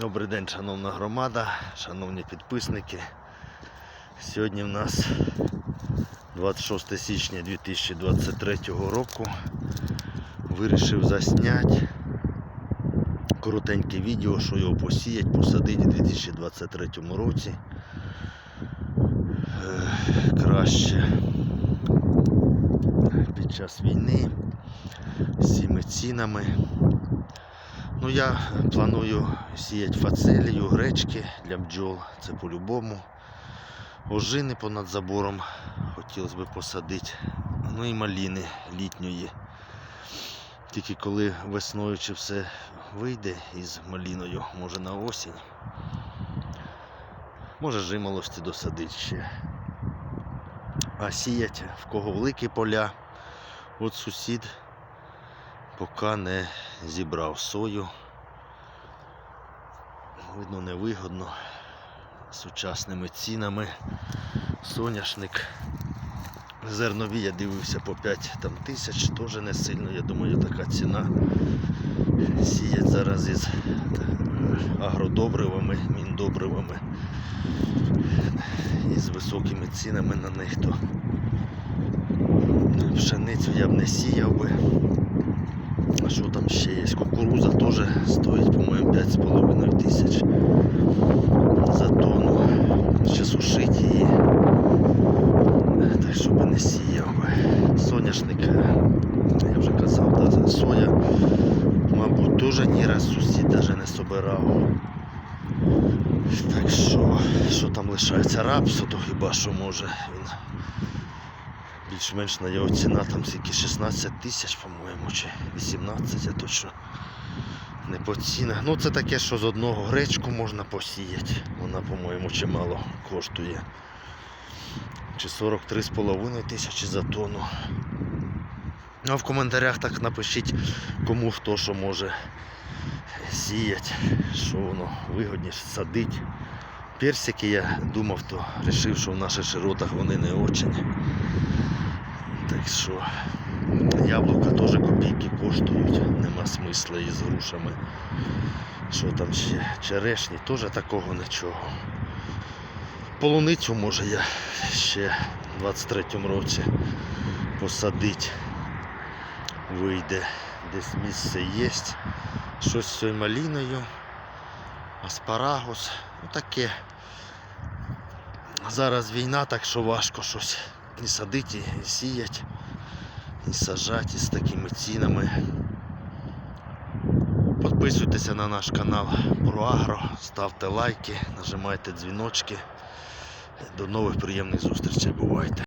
Добрий день, шановна громада, шановні підписники. Сьогодні в нас 26 січня 2023 року. Вирішив засняти коротеньке відео, що його посіять, посадити у 2023 році. Е, Краще під час війни з цими цінами. Ну я планую сіяти фацелію, гречки для бджол, це по-любому. Ожини понад забором хотілося б посадити. Ну і маліни літньої. Тільки коли весною чи все вийде із маліною, може на осінь. Може жимолості досадити ще. А сіять в кого великі поля. От сусід поки не зібрав сою. Видно, невигодно сучасними цінами. Соняшник. Зернові я дивився по 5 там, тисяч, теж не сильно, я думаю, така ціна. Сіять зараз із агродобривами, міндобривами і з високими цінами на них, то пшеницю я б не сіяв би. А що там ще є? Кукуруза теж стоїть, по-моєму, 5,5 тисяч за тонну. Ще сушить її. Так щоб не сіяв. Соняшник, я вже казав, да, соя, мабуть, теж ні раз сусід навіть не собирав. Так що, що там лишається рапсу, то хіба що може він більш-менш на його ціна там скільки 16 тисяч, по-моєму, чи 18, я точно не по цінах. Ну це таке, що з одного гречку можна посіяти. Вона, по-моєму, чимало коштує. Чи 43,5 тисячі за тонну. Ну, а в коментарях так напишіть, кому хто що може сіяти, що воно вигодніше садити. Персики я думав, то вирішив, що в наших широтах вони не очень. Так що яблука теж копійки коштують, нема смисла із грушами. Що там ще? Черешні, теж такого нічого. Полуницю може я ще в 23-му році посадити. Вийде. Десь місце є. Щось з цією маліною. Аспарагус. Ну таке. Зараз війна, так що важко щось і садити, і сіять, і сажати з такими цінами. Підписуйтеся на наш канал про ставте лайки, нажимайте дзвіночки. До нових приємних зустрічей. Бувайте!